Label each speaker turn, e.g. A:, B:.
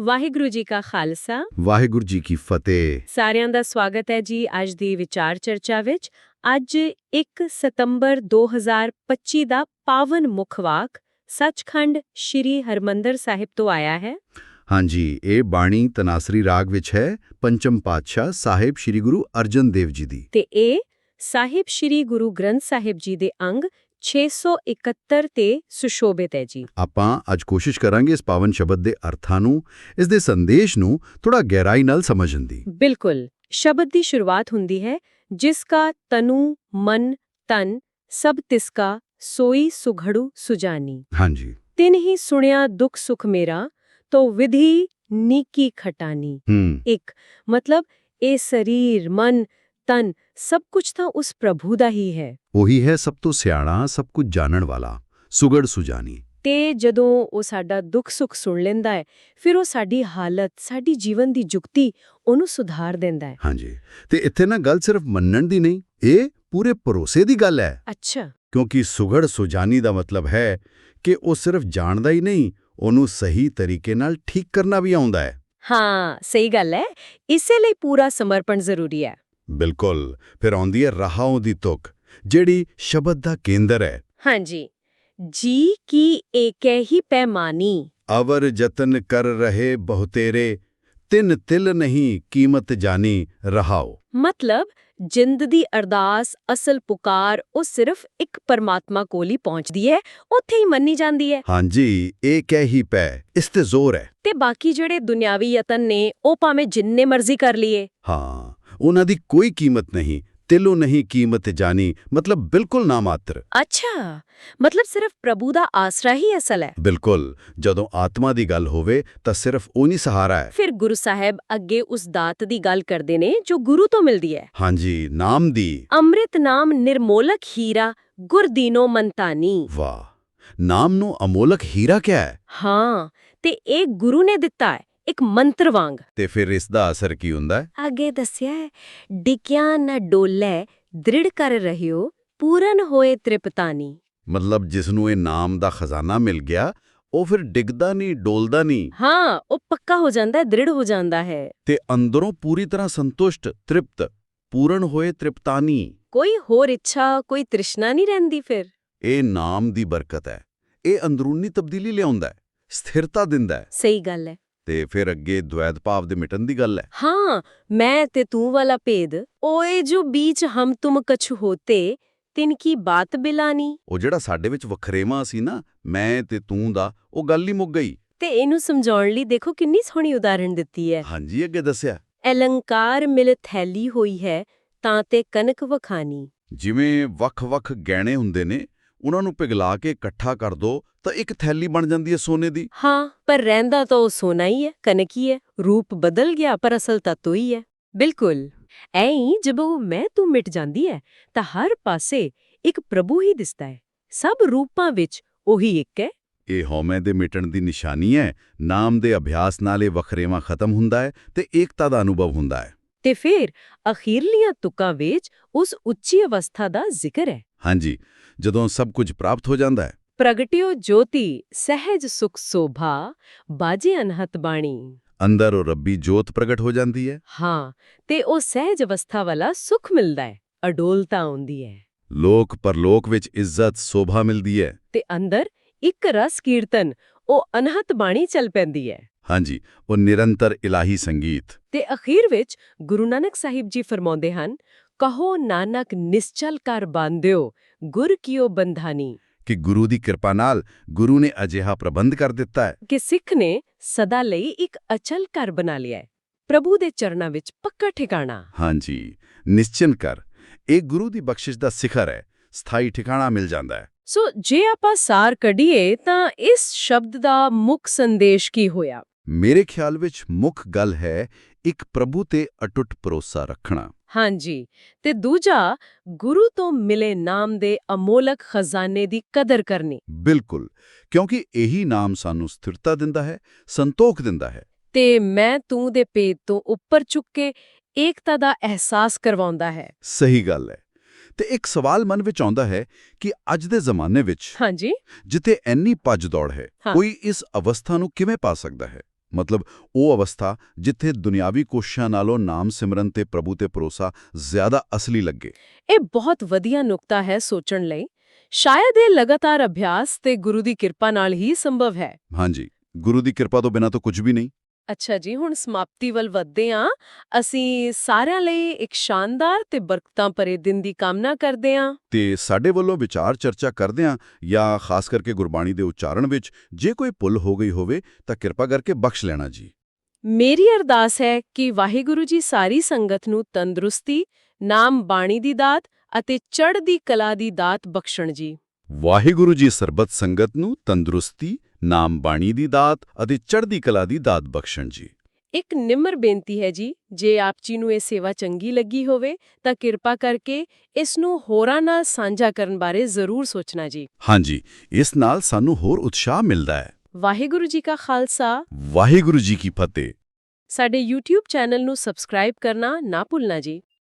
A: ਵਾਹਿਗੁਰੂ ਜੀ ਕਾ ਖਾਲਸਾ।
B: ਵਾਹਿਗੁਰੂ ਜੀ ਕੀ ਫਤਿਹ।
A: ਸਾਰਿਆਂ ਦਾ ਸਵਾਗਤ ਹੈ ਜੀ ਅੱਜ ਦੀ ਵਿਚਾਰ ਚਰਚਾ ਵਿੱਚ। ਅੱਜ 1 ਸਤੰਬਰ 2025 ਦਾ ਪਾਵਨ ਮੁਖਵਾਕ ਸੱਚਖੰਡ ਸ੍ਰੀ ਹਰਮੰਦਰ ਸਾਹਿਬ ਤੋਂ ਆਇਆ ਹੈ।
B: ਹਾਂਜੀ ਇਹ ਬਾਣੀ ਤਨਾਸਰੀ ਰਾਗ ਵਿੱਚ ਹੈ ਪੰਚਮ ਪਾਤਸ਼ਾਹ ਸਾਹਿਬ ਸ੍ਰੀ ਗੁਰੂ ਅਰਜਨ ਦੇਵ ਜੀ ਦੀ।
A: ਤੇ ਇਹ ਸਾਹਿਬ ਸ੍ਰੀ ਗੁਰੂ ਗ੍ਰੰਥ ਸਾਹਿਬ ਜੀ ਦੇ ਅੰਗ 671 ਤੇ ਸੁਸ਼ੋਭਿਤ ਹੈ ਜੀ।
B: ਆਪਾਂ ਅੱਜ ਕੋਸ਼ਿਸ਼ ਕਰਾਂਗੇ ਇਸ ਪਾਵਨ ਸ਼ਬਦ ਦੇ ਅਰਥਾਂ ਨੂੰ ਇਸ ਦੇ ਸੰਦੇਸ਼ ਨੂੰ ਥੋੜਾ ਗਹਿਰਾਈ ਨਾਲ ਸਮਝਣ ਦੀ।
A: ਬਿਲਕੁਲ ਸ਼ਬਦ ਦੀ ਸ਼ੁਰੂਆਤ ਹੁੰਦੀ ਹੈ ਜਿਸ ਕਾ ਤਨੂ ਮਨ ਤਨ ਸਭ ਤਿਸਕਾ ਸੋਈ ਸੁਘੜੂ ਸੁਜਾਨੀ।
B: ਹਾਂਜੀ।
A: ਤਿਨ ਹੀ ਸੁਣਿਆ ਦੁੱਖ ਸੁਖ ਮੇਰਾ ਤੋ ਵਿਧੀ ਨੀਕੀ ਖਟਾਨੀ। ਇੱਕ ਮਤਲਬ ਇਹ ਸਰੀਰ ਮਨ ਤਨ ਸਭ ਕੁਝ ਤਾਂ ਉਸ ਪ੍ਰਭੂ ਦਾ ਹੀ ਹੈ।
B: ਉਹੀ ਹੈ ਸਭ ਤੋਂ ਸਿਆਣਾ ਸਭ ਕੁਝ ਜਾਣਨ ਵਾਲਾ ਸੁਗੜ ਸੁਜਾਨੀ।
A: ਤੇ ਜਦੋਂ ਉਹ ਸਾਡਾ ਦੁੱਖ ਸੁੱਖ ਸੁਣ ਲੈਂਦਾ ਹੈ ਫਿਰ ਉਹ ਸਾਡੀ ਹਾਲਤ ਸਾਡੀ ਜੀਵਨ ਦੀ ਜੁਗਤੀ ਉਹਨੂੰ ਸੁਧਾਰ ਦਿੰਦਾ ਹੈ।
B: ਹਾਂਜੀ। ਤੇ ਇੱਥੇ ਨਾ ਗੱਲ ਸਿਰਫ ਮੰਨਣ ਦੀ ਨਹੀਂ ਇਹ ਪੂਰੇ ਭਰੋਸੇ ਦੀ ਗੱਲ ਹੈ।
A: ਅੱਛਾ।
B: ਕਿਉਂਕਿ ਸੁਗੜ ਸੁਜਾਨੀ ਦਾ ਮਤਲਬ ਹੈ ਕਿ ਉਹ ਸਿਰਫ ਜਾਣਦਾ ਹੀ ਨਹੀਂ ਉਹਨੂੰ ਸਹੀ ਤਰੀਕੇ ਨਾਲ ਠੀਕ ਕਰਨਾ ਵੀ ਆਉਂਦਾ ਹੈ।
A: ਹਾਂ ਸਹੀ ਗੱਲ ਹੈ। ਇਸੇ ਲਈ ਪੂਰਾ ਸਮਰਪਣ ਜ਼ਰੂਰੀ ਹੈ।
B: ਬਿਲਕੁਲ ਫਿਰ ਆਉਂਦੀ ਹੈ ਰਹਾਉ ਦੀ ਤੁਕ ਜਿਹੜੀ ਸ਼ਬਦ ਦਾ ਕੇਂਦਰ ਹੈ।
A: ਹਾਂਜੀ। ਜੀ ਕੀ ਏਕੈ ਹੀ ਪੈਮਾਨੀ।
B: ਅਵਰ ਜਤਨ ਕਰ ਰਹੇ ਬਹੁਤੇਰੇ ਤਿੰਨ ਤਿਲ ਨਹੀਂ ਕੀਮਤ ਜਾਣੀ ਰਹਾਉ।
A: ਮਤਲਬ ਜਿੰਦ ਦੀ ਅਰਦਾਸ ਅਸਲ ਪੁਕਾਰ ਉਹ ਸਿਰਫ ਇੱਕ ਪਰਮਾਤਮਾ ਕੋਲ ਹੀ ਪਹੁੰਚਦੀ ਹੈ ਉੱਥੇ ਹੀ ਮੰਨੀ ਜਾਂਦੀ ਹੈ।
B: ਹਾਂਜੀ ਇਹ ਕਹਿ ਹੀ ਪੈ ਇਸ ਤੇ ਜ਼ੋਰ ਹੈ।
A: ਤੇ ਬਾਕੀ ਜਿਹੜੇ ਦੁਨਿਆਵੀ ਯਤਨ ਨੇ ਉਹ ਭਾਵੇਂ ਜਿੰਨੇ ਮਰਜ਼ੀ ਕਰ ਲਈਏ।
B: ਹਾਂ। ਉਹਨਾਂ ਦੀ ਕੋਈ ਕੀਮਤ ਨਹੀਂ ਤਿਲੋ ਨਹੀਂ ਕੀਮਤ ਜਾਣੀ ਮਤਲਬ ਬਿਲਕੁਲ ਨਾ ਮਾਤਰ
A: ਅੱਛਾ ਮਤਲਬ ਸਿਰਫ ਪ੍ਰਭੂ ਦਾ ਆਸਰਾ ਹੀ ਅਸਲ ਹੈ।
B: ਬਿਲਕੁਲ ਜਦੋਂ ਆਤਮਾ ਦੀ ਗੱਲ ਹੋਵੇ ਤਾਂ ਸਿਰਫ ਉਹ ਨਹੀਂ ਸਹਾਰਾ ਹੈ।
A: ਫਿਰ ਗੁਰੂ ਸਾਹਿਬ ਅੱਗੇ ਉਸ ਦਾਤ ਦੀ ਗੱਲ ਕਰਦੇ ਨੇ ਜੋ ਗੁਰੂ ਤੋਂ ਮਿਲਦੀ ਹੈ।
B: ਹਾਂਜੀ ਨਾਮ ਦੀ।
A: ਅੰਮ੍ਰਿਤ ਨਾਮ ਨਿਰਮੋਲਕ ਹੀਰਾ ਗੁਰਦੀਨੋ ਮੰਤਾਨੀ।
B: ਵਾਹ ਨਾਮ ਨੂੰ ਅਮੋਲਕ ਹੀਰਾ ਕਿਹਾ ਹੈ।
A: ਹਾਂ ਤੇ ਇਹ ਗੁਰੂ ਨੇ ਦਿੱਤਾ ਹੈ। ਇੱਕ ਮੰਤਰ ਵਾਂਗ।
B: ਤੇ ਫਿਰ ਇਸ ਦਾ ਅਸਰ ਕੀ ਹੁੰਦਾ ਹੈ?
A: ਅੱਗੇ ਦੱਸਿਆ ਡਿਕਿਆ ਨ ਡੋਲੇ ਦ੍ਰਿੜ ਕਰ ਰਹਿਓ ਪੂਰਨ ਹੋਏ ਤ੍ਰਿਪਤਾਨੀ।
B: ਮਤਲਬ ਜਿਸ ਨੂੰ ਇਹ ਨਾਮ ਦਾ ਖਜ਼ਾਨਾ ਮਿਲ ਗਿਆ ਉਹ ਫਿਰ ਡਿੱਗਦਾ ਨਹੀਂ ਡੋਲਦਾ ਨਹੀਂ?
A: ਹਾਂ ਉਹ ਪੱਕਾ ਹੋ ਜਾਂਦਾ ਹੈ ਦ੍ਰਿੜ ਹੋ ਜਾਂਦਾ ਹੈ।
B: ਤੇ ਅੰਦਰੋਂ ਪੂਰੀ ਤਰ੍ਹਾਂ ਸੰਤੁਸ਼ਟ ਤ੍ਰਿਪਤ ਪੂਰਨ ਹੋਏ ਤ੍ਰਿਪਤਾਨੀ।
A: ਕੋਈ ਹੋਰ ਇੱਛਾ ਕੋਈ ਤ੍ਰਿਸ਼ਨਾ ਨਹੀਂ ਰਹਿੰਦੀ ਫਿਰ?
B: ਇਹ ਨਾਮ ਦੀ ਬਰਕਤ ਹੈ। ਇਹ ਅੰਦਰੂਨੀ ਤਬਦੀਲੀ ਲਿਆਉਂਦਾ ਹੈ ਸਥਿਰਤਾ ਦਿੰਦਾ ਹੈ।
A: ਸਹੀ ਗੱਲ ਹੈ।
B: ਤੇ ਫਿਰ ਅੱਗੇ ਦ્વੈਤ ਭਾਵ ਦੇ ਮਿਟਣ ਦੀ ਗੱਲ ਹੈ।
A: ਹਾਂ ਮੈਂ ਤੇ ਤੂੰ ਵਾਲਾ ਭੇਦ ਓਏ ਜੋ ਬੀਚ ਹਮ ਤੁਮ ਕਛ ਹੋਤੇ ਤਿਨ ਕੀ ਬਾਤ ਬਿਲਾਨੀ।
B: ਉਹ ਜਿਹੜਾ ਸਾਡੇ ਵਿੱਚ ਵਖਰੇਵਾ ਸੀ ਨਾ ਮੈਂ ਤੇ ਤੂੰ ਦਾ ਉਹ ਗੱਲ ਹੀ ਮੁੱਕ ਗਈ।
A: ਤੇ ਇਹਨੂੰ ਸਮਝਾਉਣ ਲਈ ਦੇਖੋ ਕਿੰਨੀ ਸੋਹਣੀ ਉਦਾਹਰਣ ਦਿੱਤੀ ਹੈ।
B: ਹਾਂਜੀ ਅੱਗੇ ਦੱਸਿਆ।
A: ਅਲੰਕਾਰ ਮਿਲ ਥੈਲੀ ਹੋਈ ਹੈ ਤਾਂ ਤੇ ਕਨਕ ਵਖਾਨੀ।
B: ਜਿਵੇਂ ਵੱਖ-ਵੱਖ ਗਹਿਣੇ ਹੁੰਦੇ ਨੇ ਉਹਨਾਂ ਨੂੰ ਪਿਘਲਾ ਕੇ ਇਕੱਠਾ ਕਰ ਦੋ ਤਾਂ ਇੱਕ ਥੈਲੀ ਬਣ ਜਾਂਦੀ ਹੈ ਸੋਨੇ ਦੀ।
A: ਹਾਂ ਪਰ ਰਹਿੰਦਾ ਤਾਂ ਉਹ ਸੋਨਾ ਹੀ ਹੈ ਕਨਕ ਹੀ ਰੂਪ ਬਦਲ ਗਿਆ ਪਰ ਅਸਲ ਤਾਂ ਤੋ ਹੀ। ਹੈ ਬਿਲਕੁਲ। ਐਂ ਉਹ ਮੈਂ ਤੂੰ ਮਿਟ ਜਾਂਦੀ ਹੈ ਤਾਂ ਹਰ ਪਾਸੇ ਇੱਕ ਪ੍ਰਭੂ ਹੀ ਦਿਸਦਾ ਹੈ। ਸਭ ਰੂਪਾਂ ਵਿੱਚ ਉਹੀ ਇੱਕ ਹੈ।
B: ਇਹ ਹਉਮੈ ਦੇ ਮਿਟਣ ਦੀ ਨਿਸ਼ਾਨੀ ਹੈ ਨਾਮ ਦੇ ਅਭਿਆਸ ਨਾਲ ਇਹ ਵਖਰੇਵਾ ਖਤਮ ਹੁੰਦਾ ਹੈ ਤੇ ਏਕਤਾ ਦਾ ਅਨੁਭਵ ਹੁੰਦਾ ਹੈ।
A: ਤੇ ਫਿਰ ਅਖੀਰਲੀਆਂ ਤੁਕਾਂ ਵਿੱਚ ਉਸ ਉੱਚੀ ਅਵਸਥਾ ਦਾ ਜ਼ਿਕਰ ਹੈ।
B: ਹਾਂਜੀ ਜਦੋਂ ਸਭ ਕੁਝ ਪ੍ਰਾਪਤ ਹੋ ਜਾਂਦਾ ਹੈ।
A: ਪ੍ਰਗਟਿਓ ਜੋਤੀ ਸਹਿਜ ਸੁਖ ਸੋਭਾ ਬਾਜੇ ਅਨਹਤ ਬਾਣੀ।
B: ਅੰਦਰ ਉਹ ਰੱਬੀ ਜੋਤ ਪ੍ਰਗਟ ਹੋ ਜਾਂਦੀ ਹੈ।
A: ਹਾਂ ਤੇ ਉਹ ਸਹਿਜ ਅਵਸਥਾ ਵਾਲਾ ਸੁਖ ਮਿਲਦਾ ਹੈ ਅਡੋਲਤਾ ਆਉਂਦੀ ਹੈ।
B: ਲੋਕ ਪਰਲੋਕ ਵਿੱਚ ਇੱਜ਼ਤ ਸੋਭਾ ਮਿਲਦੀ ਹੈ।
A: ਤੇ ਅੰਦਰ ਇੱਕ ਰਸ ਕੀਰਤਨ ਉਹ ਅਨਹਤ ਬਾਣੀ ਚੱਲ ਪੈਂਦੀ ਹੈ।
B: ਹਾਂਜੀ ਉਹ ਨਿਰੰਤਰ ਇਲਾਹੀ ਸੰਗੀਤ।
A: ਤੇ ਅਖੀਰ ਵਿੱਚ ਗੁਰੂ ਨਾਨਕ ਸਾਹਿਬ ਜੀ ਫਰਮਾਉਂਦੇ ਹਨ ਕਹੋ ਨਾਨਕ ਨਿਸ਼ਚਲ ਕਰ ਬੰਦਿਓ ਗੁਰ ਕੀਓ ਬੰਧਾਨੀ।
B: ਕਿ ਗੁਰੂ ਦੀ ਕਿਰਪਾ ਨਾਲ ਗੁਰੂ ਨੇ ਅਜਿਹਾ ਪ੍ਰਬੰਧ ਕਰ ਦਿੱਤਾ ਹੈ।
A: ਕਿ ਸਿੱਖ ਨੇ ਸਦਾ ਲਈ ਇੱਕ ਅਚਲ ਘਰ ਬਣਾ ਲਿਆ ਹੈ। ਪ੍ਰਭੂ ਦੇ ਚਰਨਾਂ ਵਿੱਚ ਪੱਕਾ ਠਿਕਾਣਾ।
B: ਹਾਂਜੀ ਨਿਸ਼ਚਨ ਕਰ। ਇਹ ਗੁਰੂ ਦੀ ਬਖਸ਼ਿਸ਼ ਦਾ ਸਿਖਰ ਹੈ ਸਥਾਈ ਠਿਕਾਣਾ ਮਿਲ ਜਾਂਦਾ ਹੈ।
A: ਸੋ ਜੇ ਆਪਾਂ ਸਾਰ ਕੱਢੀਏ ਤਾਂ ਇਸ ਸ਼ਬਦ ਦਾ ਮੁੱਖ ਸੰਦੇਸ਼ ਕੀ ਹੋਇਆ?
B: ਮੇਰੇ ਖਿਆਲ ਵਿੱਚ ਮੁੱਖ ਗੱਲ ਹੈ ਇੱਕ ਪ੍ਰਭੂ ਤੇ ਅਟੁੱਟ ਭਰੋਸਾ ਰੱਖਣਾ।
A: ਹਾਂਜੀ ਤੇ ਦੂਜਾ ਗੁਰੂ ਤੋਂ ਮਿਲੇ ਨਾਮ ਦੇ ਅਮੋਲਕ ਖਜ਼ਾਨੇ ਦੀ ਕਦਰ ਕਰਨੀ।
B: ਬਿਲਕੁਲ ਕਿਉਂਕਿ ਇਹੀ ਨਾਮ ਸਾਨੂੰ ਸਥਿਰਤਾ ਦਿੰਦਾ ਹੈ ਸੰਤੋਖ ਦਿੰਦਾ ਹੈ।
A: ਤੇ ਮੈਂ ਤੂੰ ਦੇ ਪੇਟ ਤੋਂ ਉੱਪਰ ਚੁੱਕ ਕੇ ਏਕਤਾ ਦਾ ਅਹਿਸਾਸ ਕਰਵਾਉਂਦਾ ਹੈ।
B: ਸਹੀ ਗੱਲ ਹੈ। ਤੇ ਇੱਕ ਸਵਾਲ ਮਨ ਵਿੱਚ ਆਉਂਦਾ ਹੈ ਕਿ ਅੱਜ ਦੇ ਜ਼ਮਾਨੇ ਵਿੱਚ
A: ਹਾਂਜੀ।
B: ਜਿੱਥੇ ਇੰਨੀ ਭੱਜ ਦੌੜ ਹੈ
A: ਹਾਂ।
B: ਕੋਈ ਇਸ ਅਵਸਥਾ ਨੂੰ ਕਿਵੇਂ ਪਾ ਸਕਦਾ ਹੈ? ਮਤਲਬ ਉਹ ਅਵਸਥਾ ਜਿੱਥੇ ਦੁਨਿਆਵੀ ਕੋਸ਼ਿਸ਼ਾਂ ਨਾਲੋਂ ਨਾਮ ਸਿਮਰਨ ਤੇ ਪ੍ਰਭੂ ਤੇ ਭਰੋਸਾ ਜ਼ਿਆਦਾ ਅਸਲੀ ਲੱਗੇ।
A: ਇਹ ਬਹੁਤ ਵਧੀਆ ਨੁਕਤਾ ਹੈ ਸੋਚਣ ਲਈ। ਸ਼ਾਇਦ ਇਹ ਲਗਾਤਾਰ ਅਭਿਆਸ ਤੇ ਗੁਰੂ ਦੀ ਕਿਰਪਾ ਨਾਲ ਹੀ ਸੰਭਵ ਹੈ।
B: ਹਾਂਜੀ ਗੁਰੂ ਦੀ ਕਿਰਪਾ ਤੋਂ ਬਿਨਾਂ ਤਾਂ ਕੁਝ ਵੀ ਨਹੀਂ।
A: ਅੱਛਾ ਜੀ ਹੁਣ ਸਮਾਪਤੀ ਵੱਲ ਵਧਦੇ ਹਾਂ। ਅਸੀਂ ਸਾਰਿਆਂ ਲਈ ਇੱਕ ਸ਼ਾਨਦਾਰ ਤੇ ਬਰਕਤਾਂ ਭਰੇ ਦਿਨ ਦੀ ਕਾਮਨਾ ਕਰਦੇ ਹਾਂ।
B: ਤੇ ਸਾਡੇ ਵੱਲੋਂ ਵਿਚਾਰ ਚਰਚਾ ਕਰਦਿਆਂ ਜਾਂ ਖਾਸ ਕਰਕੇ ਗੁਰਬਾਣੀ ਦੇ ਉਚਾਰਨ ਵਿੱਚ ਜੇ ਕੋਈ ਭੁੱਲ ਹੋ ਗਈ ਹੋਵੇ ਤਾਂ ਕਿਰਪਾ ਕਰਕੇ ਬਖਸ਼ ਲੈਣਾ ਜੀ।
A: ਮੇਰੀ ਅਰਦਾਸ ਹੈ ਕਿ ਵਾਹਿਗੁਰੂ ਜੀ ਸਾਰੀ ਸੰਗਤ ਨੂੰ ਤੰਦਰੁਸਤੀ ਨਾਮ ਬਾਣੀ ਦੀ ਦਾਤ ਅਤੇ ਚੜ੍ਹਦੀ ਕਲਾ ਦੀ ਦਾਤ ਬਖਸ਼ਣ ਜੀ।
B: ਵਾਹਿਗੁਰੂ ਜੀ ਸਰਬਤ ਸੰਗਤ ਨੂੰ ਤੰਦਰੁਸਤੀ ਨਾਮ ਬਾਣੀ ਦੀ ਦਾਤ ਅਤੇ ਚੜ੍ਹਦੀ ਕਲਾ ਦੀ ਦਾਤ ਬਖਸ਼ਣ ਜੀ।
A: ਇੱਕ ਨਿਮਰ ਬੇਨਤੀ ਹੈ ਜੀ ਜੇ ਆਪ ਜੀ ਨੂੰ ਇਹ ਸੇਵਾ ਚੰਗੀ ਲੱਗੀ ਹੋਵੇ ਤਾਂ ਕਿਰਪਾ ਕਰਕੇ ਇਸ ਨੂੰ ਹੋਰਾਂ ਨਾਲ ਸਾਂਝਾ ਕਰਨ ਬਾਰੇ ਜ਼ਰੂਰ ਸੋਚਣਾ ਜੀ।
B: ਹਾਂਜੀ ਇਸ ਨਾਲ ਸਾਨੂੰ ਹੋਰ ਉਤਸ਼ਾਹ ਮਿਲਦਾ ਹੈ।
A: ਵਾਹਿਗੁਰੂ ਜੀ ਕਾ ਖਾਲਸਾ।
B: ਵਾਹਿਗੁਰੂ ਜੀ ਕੀ ਫਤਿਹ।
A: ਸਾਡੇ YouTube ਚੈਨਲ ਨੂੰ ਸਬਸਕ੍ਰਾਈਬ ਕਰਨਾ ਨਾ ਭੁੱਲਣਾ ਜੀ।